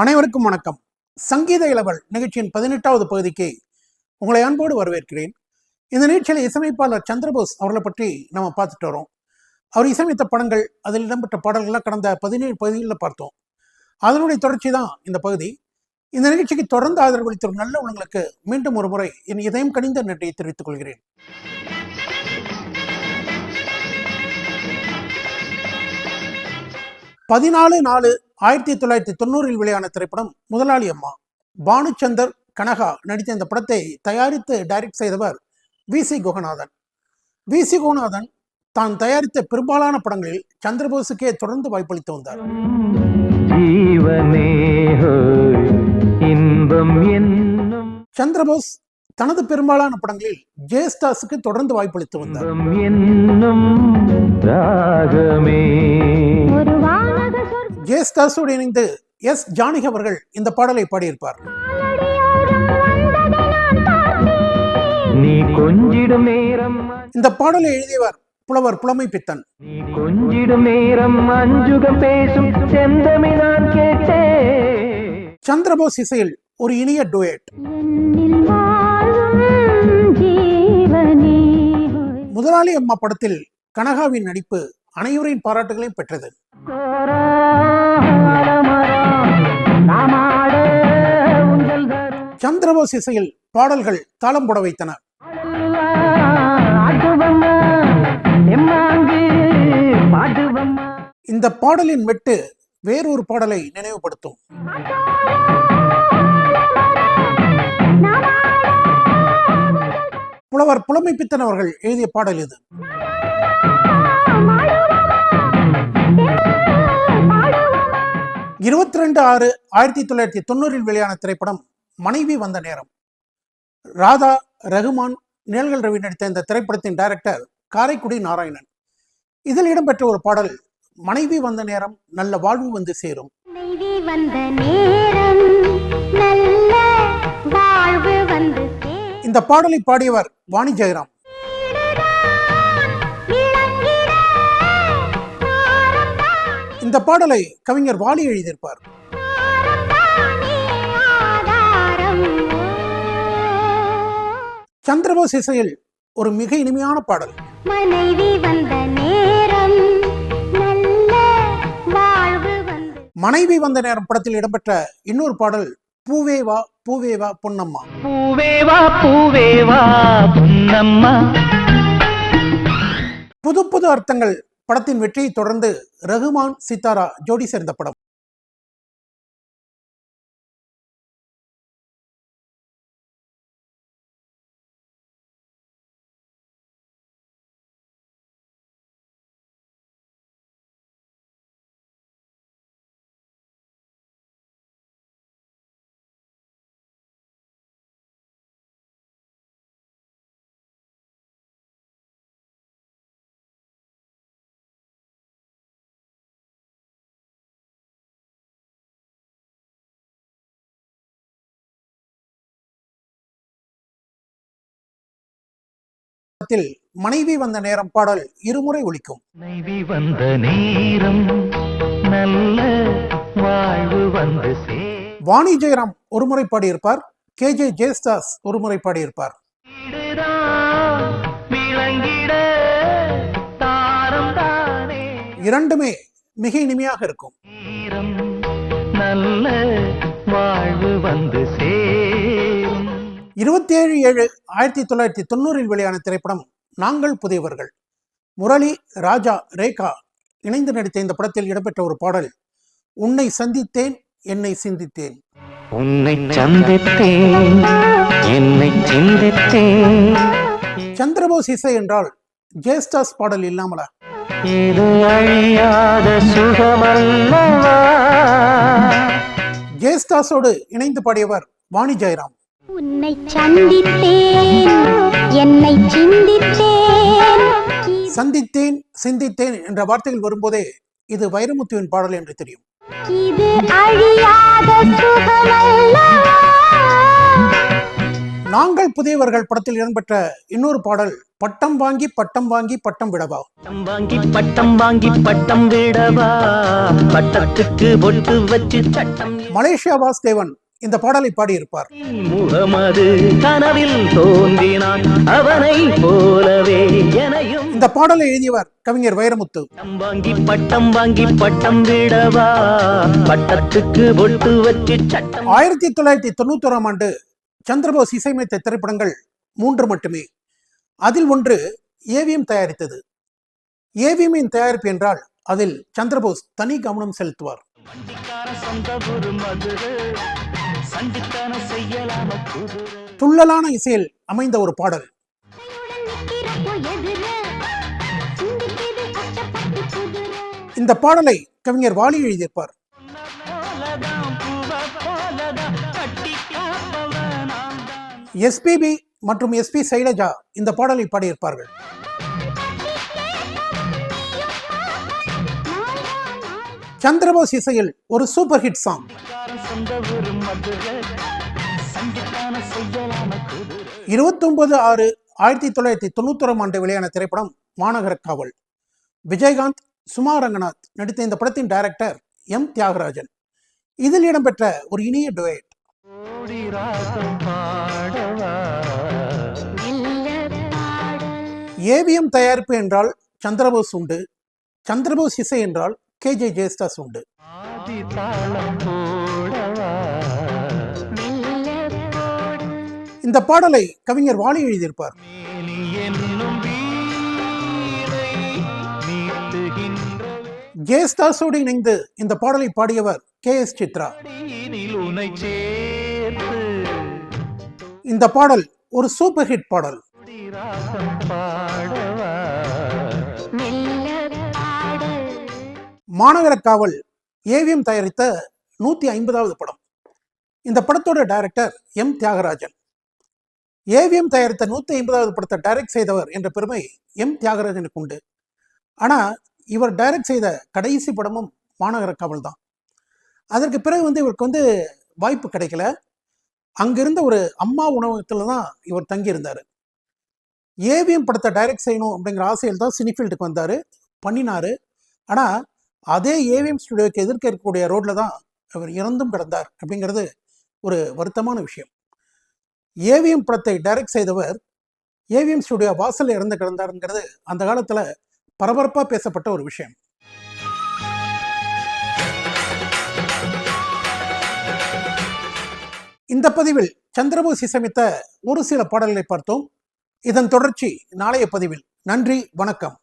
அனைவருக்கும் வணக்கம். சங்கீத இளவல் நிகழ்ச்சியின் பதினெட்டாவது பகுதிக்கு உங்களை அன்போடு வரவேற்கிறேன். இந்த நிகழ்ச்சியில் இசையமைப்பாளர் சந்திரபோஸ் அவர்களை பற்றி நம்ம பார்த்துட்டு வரோம். அவர் இசையமைத்த படங்கள் அதில் இடம்பெற்ற பாடல்கள்லாம் கடந்த பதினேழு பகுதிகளில் பார்த்தோம். அதனுடைய தொடர்ச்சி தான் இந்த பகுதி. இந்த நிகழ்ச்சிக்கு தொடர்ந்து ஆதரவு அளித்த ஒரு நல்ல உள்ளங்களுக்கு மீண்டும் ஒரு முறை என் இதயம் கனிந்த நன்றியை தெரிவித்துக் கொள்கிறேன். பதினாலு நாலு ஆயிரத்தி தொள்ளாயிரத்தி தொண்ணூறில் வெளியான திரைப்படம் முதலாளி அம்மா. பானுச்சந்தர் கனகா நடித்த இந்த படத்தை தயாரித்து டைரக்ட் செய்தவர் V. C. Guganathan. V. C. Guganathan தான் தயாரித்த பெரும்பாலான படங்களில் சந்திரபோஸுக்கே தொடர்ந்து வாய்ப்பளித்து வந்தார். சந்திரபோஸ் தனது பெரும்பாலான படங்களில் ஜேஸ்டாஸுக்கு தொடர்ந்து வாய்ப்பளித்து வந்தார். ஜேஸ்டாஸோடு இணைந்து எஸ் ஜானகி அவர்கள் இந்த பாடலை பாடியிருப்பார். இந்த பாடலை எழுதியவர் புலவர் புலமை பித்தன் நீ கொஞ்சிடும் நேரம் அஞ்சுகம் பேசும் செந்தமி நான் கேட்டேன். சந்திரபோஸ் இசையில் ஒரு இனிய ஹோய். முதலாளி அம்மா படத்தில் கனகாவின் நடிப்பு அனைவரின் பாராட்டுகளையும் பெற்றது. சந்திரபோஸ் இசையில் பாடல்கள் தாளம் போட வைத்தன. இந்த பாடலின் வெட்டு வேறொரு பாடலை நினைவுபடுத்தும். புலவர் புலமை பித்தன் அவர்கள் எழுதிய பாடல் இது. இருபத்தி ரெண்டு ஆறு ஆயிரத்தி தொள்ளாயிரத்தி தொண்ணூறில் வெளியான திரைப்படம் மனைவி வந்த நேரம். ராதா ரகுமான் நிழல்கள் ரவி நடித்த இந்த திரைப்படத்தின் டைரக்டர் காரைக்குடி நாராயணன். இதில் இடம்பெற்ற ஒரு பாடல் மனைவி வந்த நேரம் நல்ல வாழ்வு வந்து சேரும். இந்த பாடலை பாடியவர் வாணி ஜெயராம். இந்த பாடலை கவிஞர் வாலி எழுதியிருப்பார். சந்திரபோஸ் இசையில் ஒரு மிக இனிமையான பாடல். மனைவி வந்த நேரம் நல்ல வாழ்வு வந்து மனைவி வந்த நேரம் படத்தில் இடம்பெற்ற இன்னொரு பாடல் பூவே வா பூவே வா பொன்னம்மா. பூவேவா பூவேவா பொன்னம்மா. புது புது அர்த்தங்கள் படத்தின் வெற்றியை தொடர்ந்து ரகுமான் சித்தாரா ஜோடி சேர்ந்த படம். படத்தில் மனைவி வந்த நேரம் பாடல் இருமுறை ஒலிக்கும். மனைவி வந்த நேரம் நல்ல வாழ்வு வந்து வாணி ஜெயராம் ஒரு முறை பாடியிருப்பார். கே ஜே ஜெயஸ்தாஸ் ஒரு முறை பாடியிருப்பார் இரண்டுமே மிக இனிமையாக இருக்கும். நல்ல வாழ்வு வந்து இருபத்தி ஏழு ஏழு ஆயிரத்தி தொள்ளாயிரத்தி தொண்ணூறில் வெளியான திரைப்படம் நாங்கள் புதியவர்கள் முரளி ராஜா ரேகா இணைந்து நடித்த இந்த படத்தில் இடம்பெற்ற ஒரு பாடல் உன்னை சந்தித்தேன் என்னை சிந்தித்தேன். உன்னை சந்தித்தேன் என்னை சிந்தித்தேன். சந்திரபோஸ் இசை என்றால் ஜேஸ்டாஸ் பாடல் இல்லாமலா? இது அழியாத சுகமல்லவா? ஜேஸ்டாஸோடு இணைந்து பாடியவர் வாணி ஜெயராம். உன்னை சந்தித்தேன் என்னை சிந்தித்தேன். சந்தித்தேன் சிந்தித்தேன் என்ற வார்த்தைகள் வரும்போதே இது வைரமுத்துவின் பாடல் என்று தெரியும். இது அழியாத நாங்கள் புதியவர்கள் படத்தில் இடம்பெற்ற இன்னொரு பாடல் பட்டம் வாங்கி பட்டம் வாங்கி பட்டம் விடவா? பட்டம் வாங்கி பட்டம் வாங்கி பட்டம் விடவா? பட்டத்துக்கு பொட்டு வச்சு சட்டம் மலேசியா வாசுதேவன் இந்த பாடலை பாடியிருப்பார். இந்த பாடலை எழுதியவர் கவிஞர் வைரமுத்து. வாங்கி பட்டம் வாங்கி பட்டம் விடவா? பட்டத்துக்கு பொட்டு வச்சு சட்டம் ஆயிரத்தி தொள்ளாயிரத்தி தொண்ணூத்தோராம் ஆண்டு சந்திரபோஸ் இசையமைத்த திரைப்படங்கள் மூன்று மட்டுமே. அதில் ஒன்று ஏவிஎம் தயாரித்தது. ஏவிஎம்மின் தயாரிப்பு என்றால் அதில் சந்திரபோஸ் தனி கவனம் செலுத்துவார். துள்ளலான இசையில் அமைந்த ஒரு பாடல். இந்த பாடலை கவிஞர் வாலி எழுதியிருப்பார். எஸ்பிபி மற்றும் எஸ்பி சைலஜா இந்த பாடலை பாடியிருப்பார்கள். சந்திரபோஸ் இசையில் ஒரு சூப்பர் ஹிட் சாங் வண்டிக்கார இருபத்தொன்பது ஆறு ஆயிரத்தி தொள்ளாயிரத்தி தொண்ணூத்தோராம் ஆண்டு வெளியான திரைப்படம் மாநகர காவல். விஜயகாந்த் சுமா ரங்கநாத் நடித்த இந்த படத்தின் டைரக்டர் எம் தியாகராஜன். இதில் இடம்பெற்ற ஒரு இனிய டுவேட் ஏவிஎம் தயாரிப்பு என்றால் சந்திரபோஸ் உண்டு. சந்திரபோஸ் இசை என்றால் கே ஜே ஜெயஸ்தாஸ் உண்டு. இந்த பாடலை கவிஞர் வாலி எழுதியிருப்பார். மேனி ஜெயஸ்தாஸோடு இணைந்து இந்த பாடலை பாடியவர் கே எஸ் சித்ரா. இந்த பாடல் ஒரு சூப்பர் ஹிட் பாடல். மாநகர காவல் ஏவிஎம் தயாரித்த நூத்தி ஐம்பதாவது படம். இந்த படத்தோட டைரக்டர் எம் தியாகராஜன். ஏவிஎம் தயாரித்த நூத்தி ஐம்பதாவது படத்தை டைரக்ட் செய்தவர் என்ற பெருமை எம் தியாகராஜனுக்கு உண்டு. ஆனா இவர் டைரக்ட் செய்த கடைசி படமும் மாநகர காவல் தான். அதற்கு பிறகு வந்து இவருக்கு வந்து வாய்ப்பு கிடைக்கல. அங்கிருந்த ஒரு அம்மா உணவகத்தில் தான் இவர் தங்கியிருந்தார். ஏவிஎம் படத்தை டைரக்ட் செய்யணும் அப்படிங்கிற ஆசையில் தான் சினிஃபீல்டுக்கு வந்தார் பண்ணினார். ஆனால் அதே ஏவிஎம் ஸ்டுடியோக்கு எதிர்க்க இருக்கக்கூடிய ரோட்ல தான் அவர் இறந்தும் கிடந்தார் அப்படிங்கிறது ஒரு வருத்தமான விஷயம். ஏவிஎம் படத்தை டைரக்ட் செய்தவர் ஏவிஎம் ஸ்டுடியோ வாசலில் இறந்து கிடந்தாருங்கிறது அந்த காலத்தில் பரபரப்பாக பேசப்பட்ட ஒரு விஷயம். இந்த பதிவில் சந்திரபோஸ் இசையமைத்த ஒரு சில பாடல்களை பார்த்தோம். இதன் தொடர்ச்சி நாளைய பதிவில். நன்றி வணக்கம்.